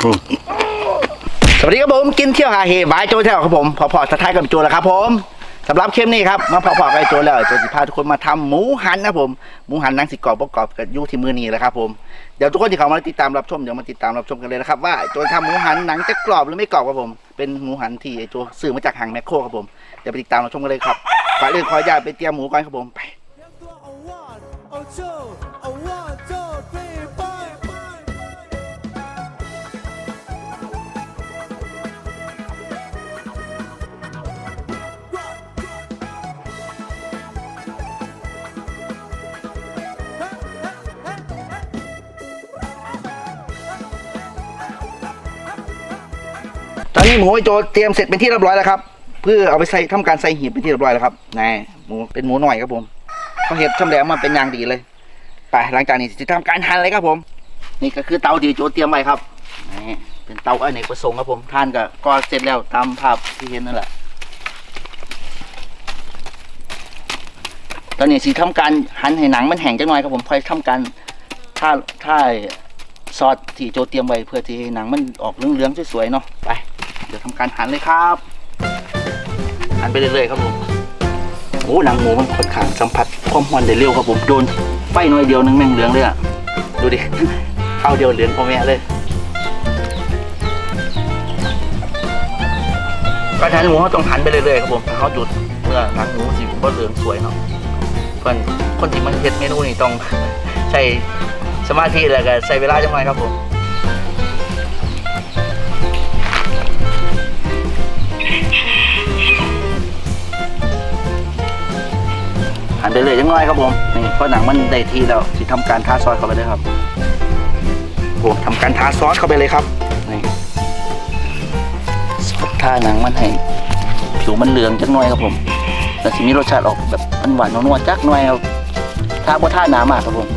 สวัสดีครับผมกินเที่ยวหาเฮบายโจแถวครับผมพอพอทักทายกับโจแล้วครับผมสำหรับเข้มนี่ครับมาพอพอกับไอ้โจแล้วโจสิพาทุกคนมาทำหมูหันนะผมหมูหันหนังสิกรอบประกอบกับยูที่มือนี้แหละครับผมเดี๋ยวทุกคนที่เขามาติดตามรับชมเดี๋ยวมาติดตามรับชมกันเลยนะครับว่าโจทำหมูหันหนังจะกรอบหรือไม่กรอบครับผม เป็นหมูหันที่ไอโจซื้อมาจากหางแมคโครครับผมเดี๋ยวไปติดตามรับชมกันเลยครับก่อนอื่นขออนุญาตไปเตรียมหมูก่อนครับผมไป ตอนนี้หมูไอโจเตรียมเสร็จเป็นที่เรียบร้อยแล้วครับ เพื่อเอาไปใส่ทำการใส่หีบเป็นที่เรียบร้อยแล้วครับนี่หมูเป็นหมูหน่อยครับผมเขาเห็ดชำแหละมาเป็นอย่างดีเลยไปหลังจากนี้จะทำการหั่นเลยครับผม นี่ก็คือเตาที่โจเตรียมไว้ครับนี่เป็นเตาอเนกประสงค์ครับผมทานก็ก็เสร็จแล้วตามภาพที่เห็นนั่นแหละตอนนี้สิทำการหั่นให้หนังมันแห้งจังหน่อยครับผมค่อยทำการท่าท่าซอสที่โจเตรียมไว้เพื่อที่ให้หนังมันออกเหลืองๆสวยๆเนาะไป เดี๋ยวทำการหั่นเลยครับ หั่นไปเรื่อยๆครับผมโอ้หนังหมูมันค่อนข้างสัมผัสความร้อนได้เร็วครับผมโดนไฟหน่อยเดียวนึงแม่งเหลืองเลยอะดูดิเข้าเดียวเหลืองพอแม่เลยการหั่นหมูเขาต้องหันไปเรื่อยๆครับผมถ้าเขาจุดเมื่อหนังหมูสีบ่เหลืองสวยเนาะเพื่อนคนที่มันเฮ็ดเมนูนี่ต้องใช้สมาธิแล้วก็ใช้เวลาจังหน่อยครับผม หันไปเลยจังน้อยครับผมนี่เพราะหนังมันได้ที่แล้วที่ทำการทาซอสเข้าไปเลยครับผมทำการทาซอสเข้าไปเลยครับนี่ซอสทาหนังมันให้ผิวมันเหลืองจังน้อยครับผมแต่สิมีรสชาติออกแบบมันหวานนัวๆจักหน่อยครับทาบ่ทาหนามากครับผม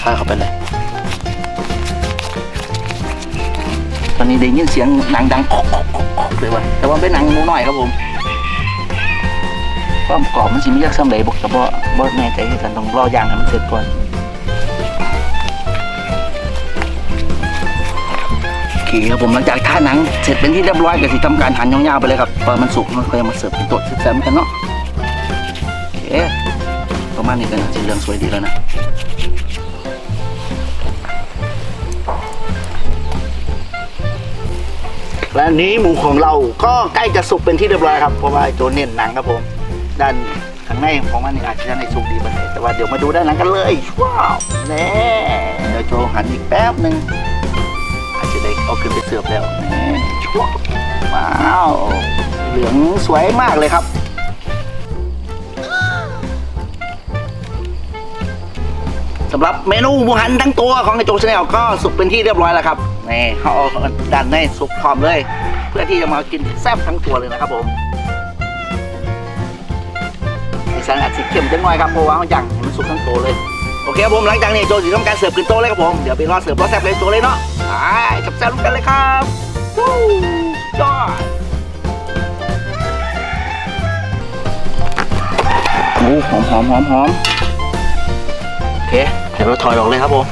ทาเข้าไปเลยตอนนี้ได้ยินเสียงหนังดังเลยว่ะแต่ว่าเป็นหนังหมูน้อยครับผม ความกรอบมันสิมียักษ์ซ้ำเลยบอกแต่บ่บ่แน่ใจคือกันต้องรอย่างให้มันเสร็จก่อนโอเคครับผมหลังจากทาหนังเสร็จเป็นที่เรียบร้อยก็สิทำการหั่นยาวๆไปเลยครับพอมันสุกมันก็จะมาเสิร์ฟเป็นต๊ะแซ่บๆกันเนาะโอเคประมาณนี้กันสีเหลืองสวยดีแล้วนะและนี้หมูของเราก็ใกล้จะสุกเป็นที่เรียบร้อยครับเพราะว่าตัวเน้นหนังครับผม ด้านข้างในของมันนี่อาจจะยังไม่สุกดีประเทศแต่ว่าเดี๋ยวมาดูด้านหลังกันเลยว้าวแน่เดี๋ยวโชว์หันอีกแป๊บหนึ่งอาจจะได้เอาขึ้นไปเสิร์ฟแล้วนี่ชั่วว้าวเหลืองสวยมากเลยครับสำหรับเมนูหมูหันทั้งตัวของไอโจชาแนลก็สุกเป็นที่เรียบร้อยแล้วครับนี่เขาเอาด้านในสุกพร้อมเลย เพื่อที่จะมากินแซ่บทั้งตัวเลยนะครับผม ดิฉันอาจจะเข้มจังหน่อยครับเพราะว่าเขาอย่างให้มันสุกทั้งโตวเลยโอเคครับผมหลังจากนี้โจจะทำการเสิร์ฟขึ้นโตะเลยครับผมเดี๋ยวไปรอเสิร์ฟรอแซ่บเลยโจเลยเนาะไปจับแซ่บๆกันเลยครับวู้ยอดโอ้หอมหอมหอมหอมโอเคเดี๋ยวเราถอยออกเลยครับผม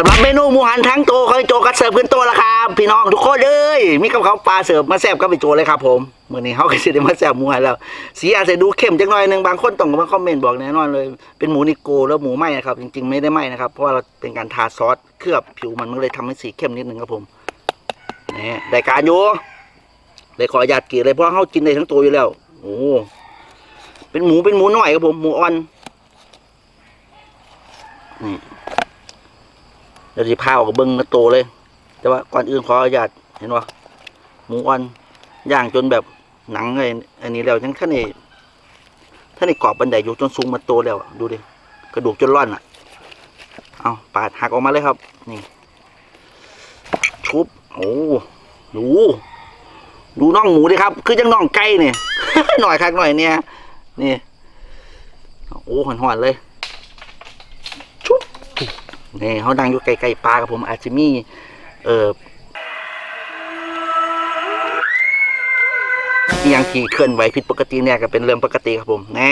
สำหรับเมนูหมูหันทั้งโตเคยโจกัดเสิร์ฟขึ้นโตแล้วครับพี่น้องทุกคนเลยมีกับเขาปลาเสิร์ฟมาแซ่บกับไปโจเลยครับผมเมื่อนี้เขาก็สิได้มาแซ่บหมูหันแล้ว สีอาจจะดูเข้มจังหน่อยหนึ่งบางคนต้องมาคอมเมนต์บอกแน่นอนเลย เป็นหมูนิโกแล้วหมูไหมนะครับจริง ๆไม่ได้ไหมนะครับเพราะว่าเราเป็นการทาซอสเคลือบผิวมันมันเลยทำให้สีเข้มนิดนึงครับผมนี่ได้การอยู่เลยขออนุญาตกรีดเลยเพราะเขากินได้ทั้งตัวอยู่แล้วโอ้เป็นหมูเป็นหมูน้อยครับผมหมูอ่อนนี่ ดี๋ยวจะพาออกเบิ้งมาโตเลย แต่ว่าก่อนอื่นขออนุญาตเห็นว่าหมูอ่อนย่างจนแบบหนังไอ้อันนี้แล้วทั้งท่านนี่ท่านนี่กรอบบันไดอยู่จนสูงมาโตแล้วดูดิกระดูกจนร่อนอะ เอาปาดหักออกมาเลยครับ นี่ ชุบโอ้ดูดูน่องหมูดิครับ คือจังน่องไก่เนี่ยหน่อยครักหน่อยเนี่ยนี่โอ้หอนๆเลย นี่เขาดังอยู่ไกลๆปลากับผมอาจจะมีเอ่อย่างที่เคลื่อนไหวผิดปกติเนี่ยก็เป็นเรื่องปกติครับผมแน่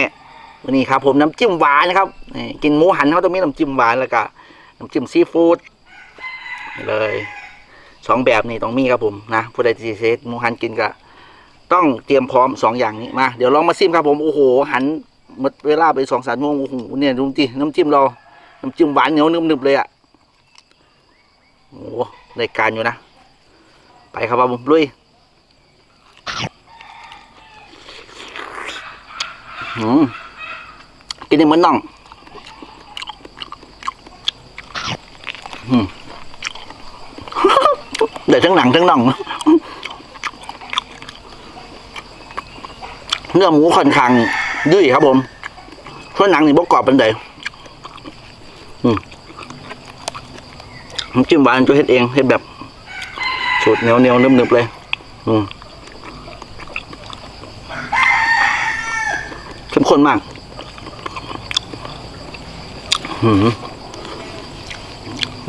วันนี้ครับผมน้ำจิ้มหวานนะครับกินหมูหันเขาต้องมีน้ำจิ้มหวานแล้วก็น้ำจิ้มซีฟู้ดเลยสองแบบนี่ต้องมีครับผมนะผู้ใดที่เซตหมูหันกินก็ต้องเตรียมพร้อมสองอย่างนี้มาเดี๋ยวลองมาซิมครับผมโอ้โหหันหมดเวลาไปสองสามชั่วโมงโอ้โหเนี่ยดูจิน้ำจิ้มเรา น้ำจิ้มหวานเหนียวนึบๆเลยอะโอ้โหรายการอยู่นะ ไปครับผมลุยอืมกินได้เหมือนน่องอืมเดี๋ยวทั้งหนังทั้งน่องเนื้อหมูค่อนข้างยุ่ยครับผมส่วนหนังนี่บกกรอบเป็นไดอื น้ำจิ้มหวานตัวเฮ็ดเองเฮ็ดแบบสูตรเหนียวเหนียวนึบๆเลย อืมเข้มข้นมากหืม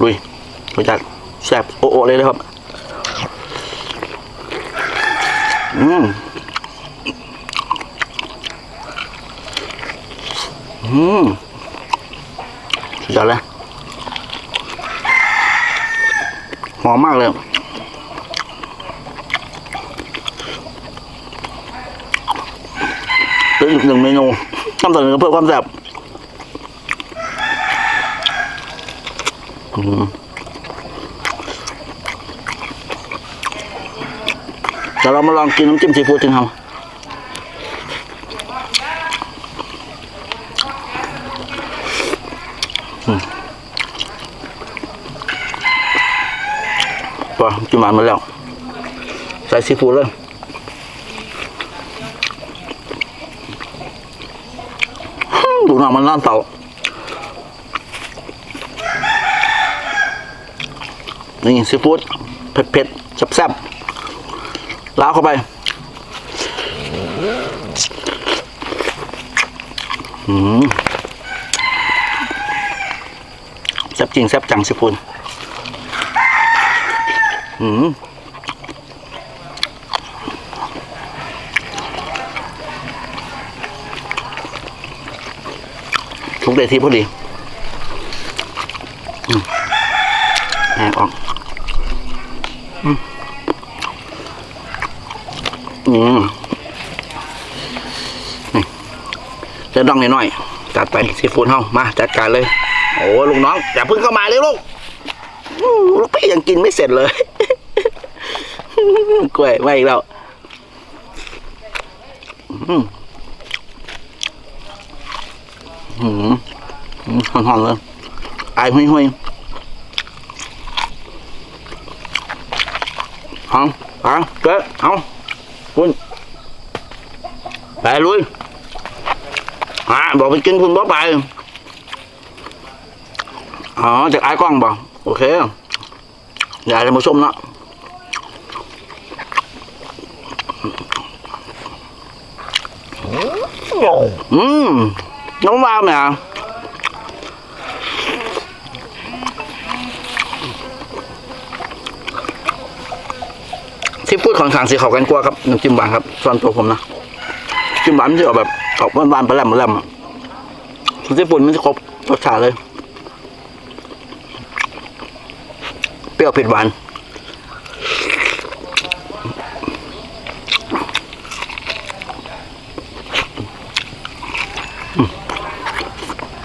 ลุยรสชาติแซ่บโอะๆเลยนะครับ อืมอืมสุดยอดเลยห อมมากเลย เป็นอีกหนึ่งเมนูทำเสนอเพื่อความแซ่บแต่เดี๋ยวเรามาลองกินน้ำจิ้มซีฟู้ดกันครับ ว้าจิ้มหวานมาแล้ว ใส่ซีฟู้ดเลยดูนังมันน่าเต่านี่ซีฟู้ดเผ็ดๆแซ่บๆล้าเข้าไปอืมแซ่บจริงแซ่บจังซีฟู้ด อืมทุกเดทีพอดีแหกออกอืมนี่เจะดองหน่อยๆจัดไปซีฟู้ดเฮามา จัดการเลย โอ้ลูกน้อง อย่าเพิ่งเข้ามาเลยลูก ลูกพี่ยังกินไม่เสร็จเลย กล้วยไม่อีกแล้วอืมอืมหอมๆเลยไอายห้วยๆเอาเอาเกิดเอาคุณไปลุยอ่าบอกไปกินคุณบอกไปอ๋อจากไอ้กล้องบอกโอเคอย่าจะมาชมเนาะ อืมน้องวาวเนี่ยที่พูดของทางสีเขากันกว่าครับน้ำจิ้มหวานครับส่วนตัวผมนะจิ้มหวานมันจะออกแบบออกหวานๆปลาแหลมปลาแหลมอะญี่ปุ่นมันจะครบรสชาติเลย เปรี้ยวเผ็ดหวาน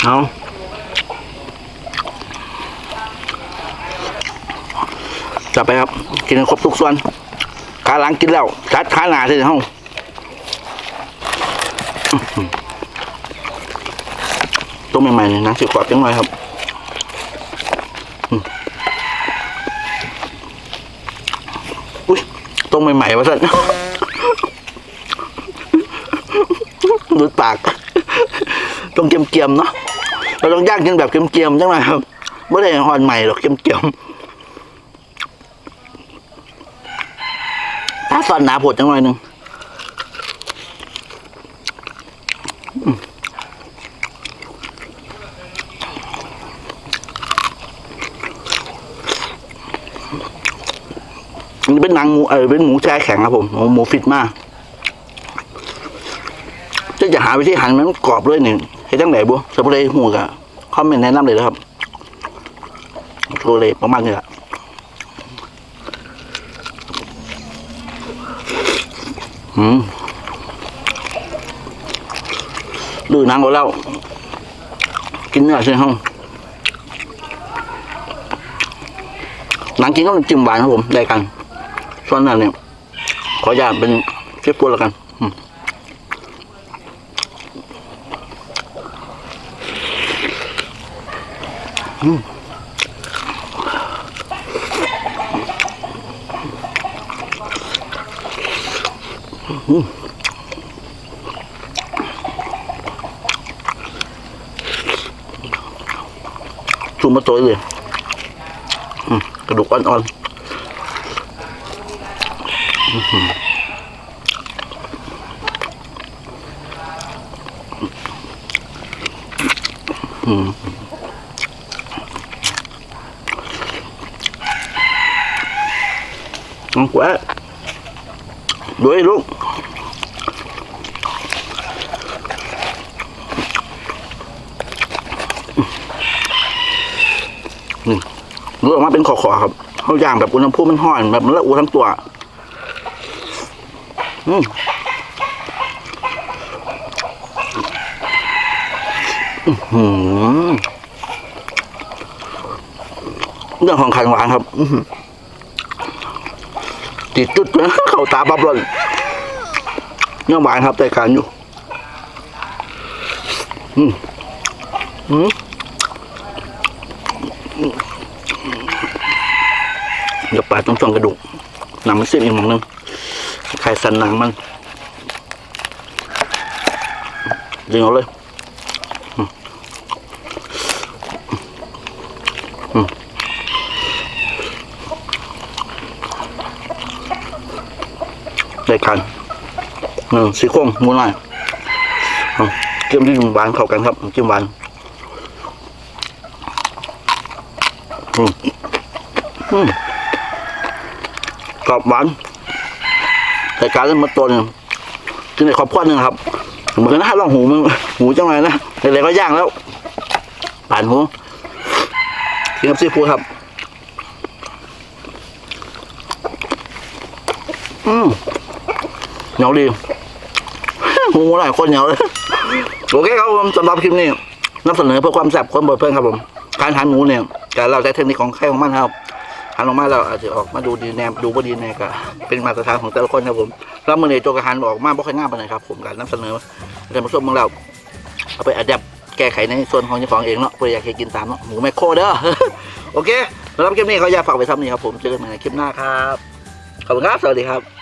เอาจับไปครับ กินครบทุกส่วนขาหลังกินแล้วชัดขาหนาเลยเฮ้าต้มใหม่ๆเลยนะสิกว่าจังหน่อยครับอุ้ยต้มใหม่ๆวะสันดูดปาก ต้องเกียมๆเนาะ เราต้องย่างกินแบบเกียมๆจังหน่อยครับไม่ได้หอนใหม่หรอกเกียมๆถ้าซอนหนาผดจังหน่อยหนึ่งนี่เป็นหนังหมูเออเป็นหมูแช่แข็งครับผมหมูฟิตมากถ้าจะหาวิธีหั่นมันกรอบเลยหนี่ง ให้จังไหนบุสมุนไพรหูกะคอมเมนต์แนะนำเลยนะครับโทรเลยประมาณนี้แหละอืมดูหนังก็แล้วกินเนื้อใช่ไหมครับหนังกินก็จิ้มหวานครับผมได้กัน ส่วนนั้นเนี่ยขออนุญาตเป็นเชฟกูแล้วกัน อืมอืมอืมจุ่มมาตัว เลยอืมกะดูกอ่อนๆ ngon quá đuổi luôn Ừ. เนื้ออกมาเป็นขอๆครับเขาอย่างแบบอุณหภูมิมันห้อน แบบมันละอูทั้งตัวอืมอื้อหือเรื่องของไข่หวานครับอื้อหือ ติดจุดนะเข้าตาปั๊บเลยเนื้อหวานครับแต่การอยู่ อืมอืมเดี๋ยวปลาต้องส่องกระดูกหนังมันเส้นอีกมองนึงไข่สันหนังมันยิงเอาเลยอืมอืม ได้ กันหนึ่งซีโครงมูน้อยเอาเกี๊ยวที่หวานเข้ากันครับจิ้มหวานอืมอืมกรอบหวานแต่การเล่นมาตัวนึงคือในครอบครัวหนึ่งครับเหมือนหน้าลองหูมันหูจังไรนะอะไรก็ย่างแล้วผ่านหูกินกับซีฟู้ดครับ อืม เหนียวดีหมูหลายคนเหนียวเลยโอเคครับผมสำหรับคลิปนี้นำเสนอเพื่อความแซ่บความเปิดเพื่อนครับผม การหั่นหมูเนี่ยการเราใช้เทคนิคของใครของมันครับหั่นออกมาแล้วอาจจะออกมาดูดีแนมดูบ่ดีแนก็เป็นมาตรฐานของแต่ละคนครับผมแล้วมือเนี่ยโจกหันออกมาบ่ค่อยง่ายไปนไหนครับผมการนำเสนอแต่มาชมเมืองเราเอาไปอัดยับแก้ไขในส่วนของเจ้าของเองเนาะเพื่ออยากให้กินตามเนาะหมูแมคโครเด้อโอเคสำหรับคลิปนี้เขาอยากฝากไปทำนี่ครับผมเจอกันใหม่ในคลิปหน้าครับขอบคุณครับสวัสดีครับ